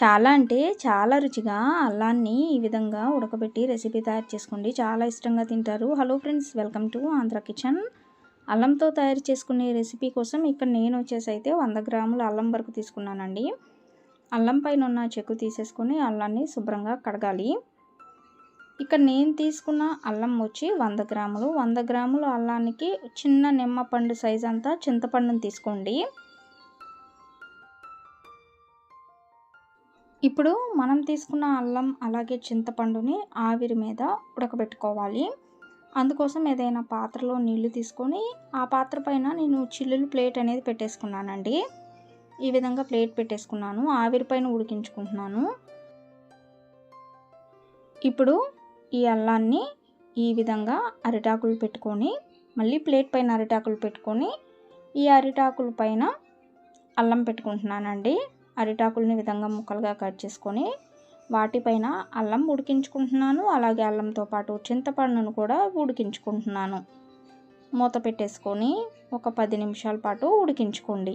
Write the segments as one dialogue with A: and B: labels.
A: చాలా అంటే చాలా రుచిగా అల్లాన్ని ఈ విధంగా ఉడకబెట్టి రెసిపీ తయారు చేసుకోండి. చాలా ఇష్టంగా తింటారు. Hello friends welcome to Andhra kitchen అల్లంతో తయారు చేసుకునే రెసిపీ కోసం ఇక్కడ నేను వచ్చేసి అయితే వంద గ్రాముల అల్లం వరకు తీసుకున్నానండి. అల్లం పైన ఉన్న చెక్కు తీసేసుకొని అల్లాన్ని శుభ్రంగా కడగాలి. ఇక్కడ నేను తీసుకున్న అల్లం వచ్చి వంద గ్రాములు. వంద గ్రాముల అల్లానికి చిన్న నిమ్మ పండు సైజ్ అంతా చింతపండుని తీసుకోండి. ఇప్పుడు మనం తీసుకున్న అల్లం అలాగే చింతపండుని ఆవిరి మీద ఉడకబెట్టుకోవాలి. అందుకోసం ఏదైనా పాత్రలో నీళ్ళు తీసుకొని ఆ పాత్ర పైన నేను చిల్లులు ప్లేట్ అనేది పెట్టేసుకున్నానండి. ఈ విధంగా ప్లేట్ పెట్టేసుకున్నాను. ఆవిరి పైన ఉడికించుకుంటున్నాను. ఇప్పుడు ఈ అల్లాన్ని ఈ విధంగా అరిటాకులు పెట్టుకొని మళ్ళీ ప్లేట్ పైన అరిటాకులు పెట్టుకొని ఈ అరిటాకుల పైన అల్లం పెట్టుకుంటున్నానండి. అరిటాకుల్ని విధంగా ముక్కలుగా కట్ చేసుకొని వాటిపైన అల్లం ఉడికించుకుంటున్నాను. అలాగే అల్లంతో పాటు చింతపండును కూడా ఉడికించుకుంటున్నాను. మూత పెట్టేసుకొని ఒక పది నిమిషాల పాటు ఉడికించుకోండి.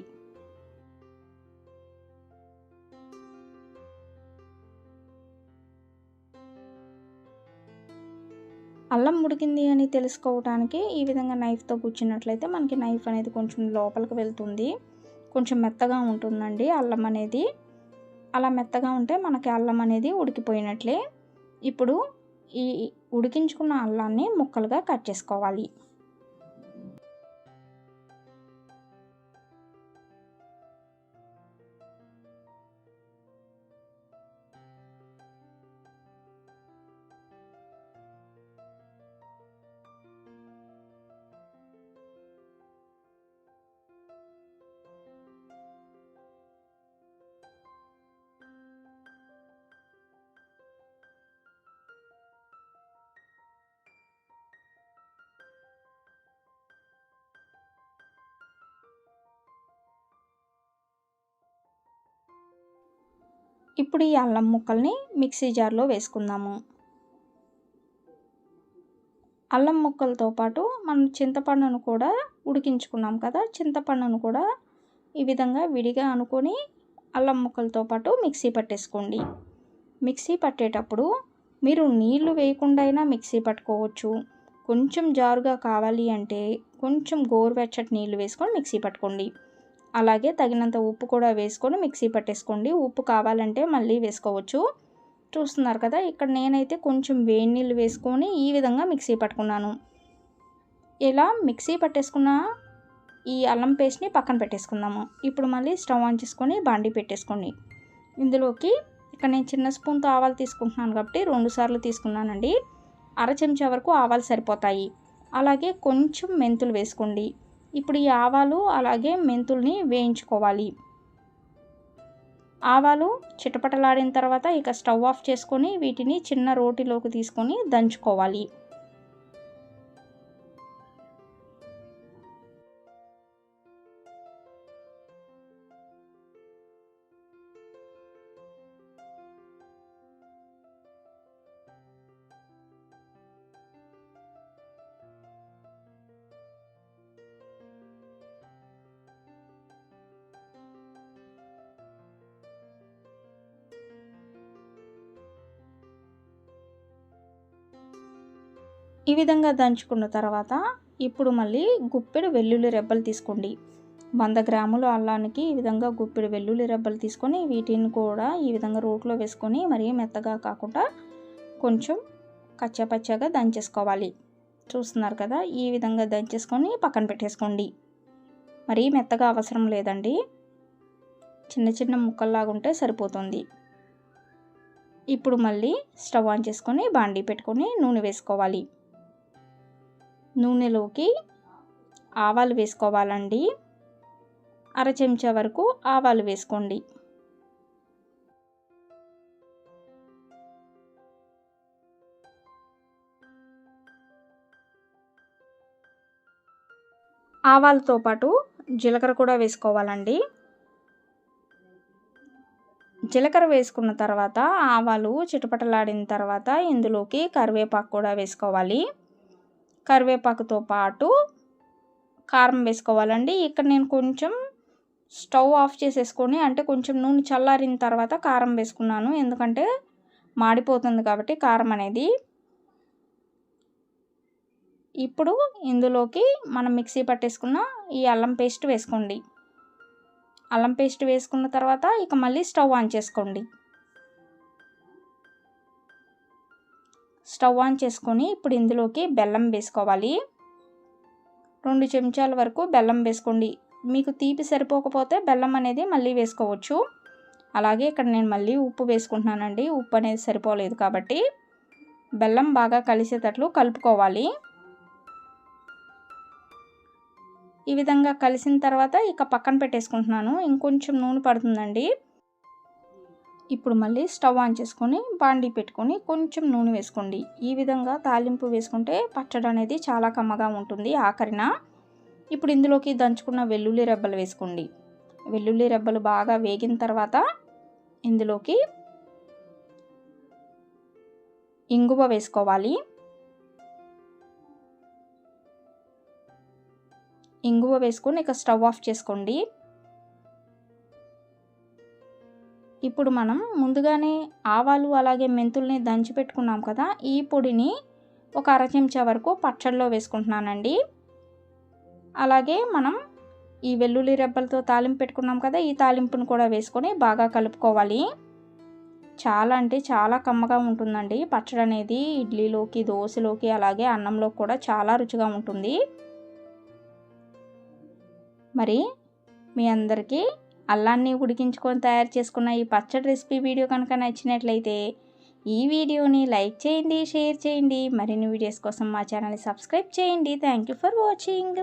A: అల్లం ఉడికింది అని తెలుసుకోవడానికి ఈ విధంగా నైఫ్తో కూర్చున్నట్లయితే మనకి నైఫ్ అనేది కొంచెం లోపలికి వెళ్తుంది. కొంచెం మెత్తగా ఉంటుందండి అల్లం అనేది. అలా మెత్తగా ఉంటే మనకి అల్లం అనేది ఉడికిపోయినట్లే. ఇప్పుడు ఈ ఉడికించుకున్న అల్లాన్ని ముక్కలుగా కట్ చేసుకోవాలి. ఇప్పుడు ఈ అల్లం ముక్కల్ని మిక్సీ జార్లో వేసుకుందాము. అల్లం ముక్కలతో పాటు మనం చింతపండును కూడా ఉడికించుకున్నాం కదా చింతపండును కూడా ఈ విధంగా విడిగా అనుకొని అల్లం ముక్కలతో పాటు మిక్సీ పట్టేసుకోండి. మిక్సీ పట్టేటప్పుడు మీరు నీళ్ళు వేయకుండా అయినా మిక్సీ పట్టుకోవచ్చు. కొంచెం జారుగా కావాలి అంటే కొంచెం గోరువెచ్చటి నీళ్ళు వేసుకొని మిక్సీ పట్టుకోండి. అలాగే తగినంత ఉప్పు కూడా వేసుకొని మిక్సీ పట్టేసుకోండి. ఉప్పు కావాలంటే మళ్ళీ వేసుకోవచ్చు. చూస్తున్నారు కదా ఇక్కడ నేనైతే కొంచెం వేడి నీళ్ళు వేసుకొని ఈ విధంగా మిక్సీ పట్టుకున్నాను. ఇలా మిక్సీ పట్టేసుకున్న ఈ అల్లం పేస్ట్ని పక్కన పెట్టేసుకుందాము. ఇప్పుడు మళ్ళీ స్టవ్ ఆన్ చేసుకొని బాండి పెట్టేసుకోండి. ఇందులోకి ఇక్కడ నేను చిన్న స్పూన్తో ఆవాలు తీసుకుంటున్నాను కాబట్టి రెండు సార్లు తీసుకున్నానండి. అర చెంచా వరకు ఆవాలు సరిపోతాయి. అలాగే కొంచెం మెంతులు వేసుకోండి. ఇప్పుడు ఈ ఆవాలు అలాగే మెంతుల్ని వేయించుకోవాలి. ఆవాలు చిటపటలాడిన తర్వాత ఇక స్టవ్ ఆఫ్ చేసుకొని వీటిని చిన్న రోటిలోకి తీసుకొని దంచుకోవాలి. ఈ విధంగా దంచుకున్న తర్వాత ఇప్పుడు మళ్ళీ గుప్పెడు వెల్లుల్లి రెబ్బలు తీసుకోండి. వంద గ్రాముల అల్లానికి ఈ విధంగా గుప్పెడు వెల్లుల్లి రెబ్బలు తీసుకొని వీటిని కూడా ఈ విధంగా రోట్లో వేసుకొని మరీ మెత్తగా కాకుండా కొంచెం కచ్చపచ్చగా దంచేసుకోవాలి. చూస్తున్నారు కదా ఈ విధంగా దంచేసుకొని పక్కన పెట్టేసుకోండి. మరీ మెత్తగా అవసరం లేదండి. చిన్న చిన్న ముక్కల్లాగా ఉంటే సరిపోతుంది. ఇప్పుడు మళ్ళీ స్టవ్ ఆన్ చేసుకొని బాండీ పెట్టుకొని నూనె వేసుకోవాలి. నూనెలోకి ఆవాలు వేసుకోవాలండి. అర చెంచా వరకు ఆవాలు వేసుకోండి. ఆవాలతో పాటు జీలకర్ర కూడా వేసుకోవాలండి. జీలకర్ర వేసుకున్న తర్వాత ఆవాలు చిటపటలాడిన తర్వాత ఇందులోకి కరివేపాకు కూడా వేసుకోవాలి. కరివేపాకుతో పాటు కారం వేసుకోవాలండి. ఇక్కడ నేను కొంచెం స్టవ్ ఆఫ్ చేసేసుకొని అంటే కొంచెం నూనె చల్లారిన తర్వాత కారం వేసుకున్నాను. ఎందుకంటే మాడిపోతుంది కాబట్టి కారం అనేది. ఇప్పుడు ఇందులోకి మనం మిక్సీ పట్టేసుకున్న ఈ అల్లం పేస్ట్ వేసుకోండి. అల్లం పేస్ట్ వేసుకున్న తర్వాత ఇక మళ్ళీ స్టవ్ ఆన్ చేసుకోండి. స్టవ్ ఆన్ చేసుకొని ఇప్పుడు ఇందులోకి బెల్లం వేసుకోవాలి. రెండు చెంచాల వరకు బెల్లం వేసుకోండి. మీకు తీపి సరిపోకపోతే బెల్లం అనేది మళ్ళీ వేసుకోవచ్చు. అలాగే ఇక్కడ నేను మళ్ళీ ఉప్పు వేసుకుంటున్నానండి. ఉప్పు అనేది సరిపోలేదు కాబట్టి బెల్లం బాగా కలిసేటట్లు కలుపుకోవాలి. ఈ విధంగా కలిసిన తర్వాత ఇక పక్కన పెట్టేసుకుంటున్నాను. ఇంకొంచెం నూనె పడుతుందండి. ఇప్పుడు మళ్ళీ స్టవ్ ఆన్ చేసుకొని బాండీ పెట్టుకొని కొంచెం నూనె వేసుకోండి. ఈ విధంగా తాలింపు వేసుకుంటే పచ్చడి అనేది చాలా కమ్మగా ఉంటుంది ఆఖరిన. ఇప్పుడు ఇందులోకి దంచుకున్న వెల్లుల్లి రెబ్బలు వేసుకోండి. వెల్లుల్లి రెబ్బలు బాగా వేగిన తర్వాత ఇందులోకి ఇంగువ వేసుకోవాలి. ఇంగువ వేసుకొని ఇక స్టవ్ ఆఫ్ చేసుకోండి. ఇప్పుడు మనం ముందుగానే ఆవాలు అలాగే మెంతుల్ని దంచి పెట్టుకున్నాం కదా ఈ పొడిని ఒక అర చెంచా వరకు పచ్చడిలో వేసుకుంటున్నానండి. అలాగే మనం ఈ వెల్లుల్లి రెబ్బలతో తాలింపు పెట్టుకున్నాం కదా ఈ తాలింపును కూడా వేసుకొని బాగా కలుపుకోవాలి. చాలా అంటే చాలా కమ్మగా ఉంటుందండి. పచ్చడి అనేది ఇడ్లీలోకి దోశలోకి అలాగే అన్నంలో కూడా చాలా రుచిగా ఉంటుంది. మరి మీ అందరికీ అల్లాన్ని ఉడికించుకొని తయారు చేసుకున్న ఈ పచ్చడి రెసిపీ వీడియో కనుక నచ్చినట్లయితే ఈ వీడియోని లైక్ చేయండి షేర్ చేయండి. మరిన్ని వీడియోస్ కోసం మా ఛానల్ని సబ్స్క్రైబ్ చేయండి. Thank you for watching